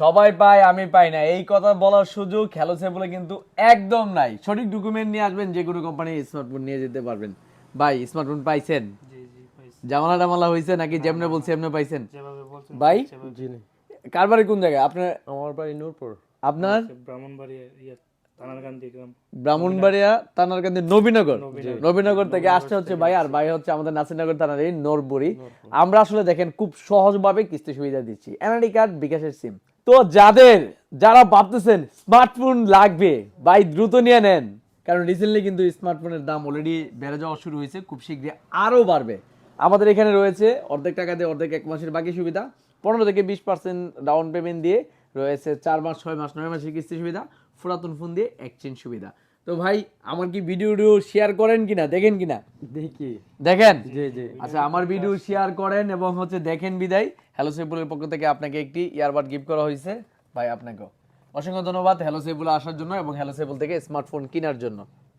সবাই পায় আমি পাই না। এই কথা বলার সুযোগ খেলোছে বলে কিন্তু একদম নাই। সঠিক ডকুমেন্ট নিয়ে আসবেন যে কোনো কোম্পানি স্মার্টফোন নিয়ে যেতে পারবেন। ভাই স্মার্টফোন পাইছেন? জি জি পাইছি। জামালা টামালা হয়েছে নাকি যেমনে বলছে এমনি পাইছেন? ভাই? কার বাড়ি কোন জায়গায়? আপনার আমার বাড়ি নূরপুর। আপনার? ইয়ে গ্রাম ব্রাহ্মণবাড়িয়া তানারকান্দি নবীনগর। নবীনগর। থেকে আসতে হচ্ছে ভাই আর ভাই হচ্ছে আমাদের নাসিরনগর থানার এই আমরা আসলে দেখেন খুব সহজভাবে কিস্তি সুবিধা দিচ্ছি। এনআইডি কার্ড বিকাশের সিম। তো যাদের যারা ভাবতেছেন স্মার্টফোন লাগবে ভাই দ্রুত নিয়ে নেন। কারণ রিসেন্টলি কিন্তু স্মার্টফোনের দাম অলরেডি বেড়ে যাওয়া শুরু হয়েছে খুব শীঘ্রই আরও বাড়বে। আমাদের এখানে রয়েছে অর্ধেক টাকা দিয়ে অর্ধেক এক মাসের বাকি সুবিধা। পনেরো থেকে বিশ পার্সেন্ট ডাউন পেমেন্ট দিয়ে রয়েছে চার মাস ছয় মাস নয় মাসের কিস্তি সুবিধা পুরাতন ফোন দিয়ে এক্সচেঞ্জ সুবিধা। তো ভাই আমার কি ভিডিও শেয়ার করেন কিনা? দেখেন কিনা? দেখি। দেখেন? জি জি। আচ্ছা আমার ভিডিও শেয়ার করেন এবং হচ্ছে দেখেন বিদায়। হ্যালো সেফুলের পক্ষ থেকে আপনাকে একটি ইয়ারবাড গিফট করা হয়েছে। ভাই আপনাকেও। অসংখ্য ধন্যবাদ হ্যালো সেফুল আসার জন্য এবং হ্যালো সেফুল থেকে স্মার্টফোন কেনার জন্য।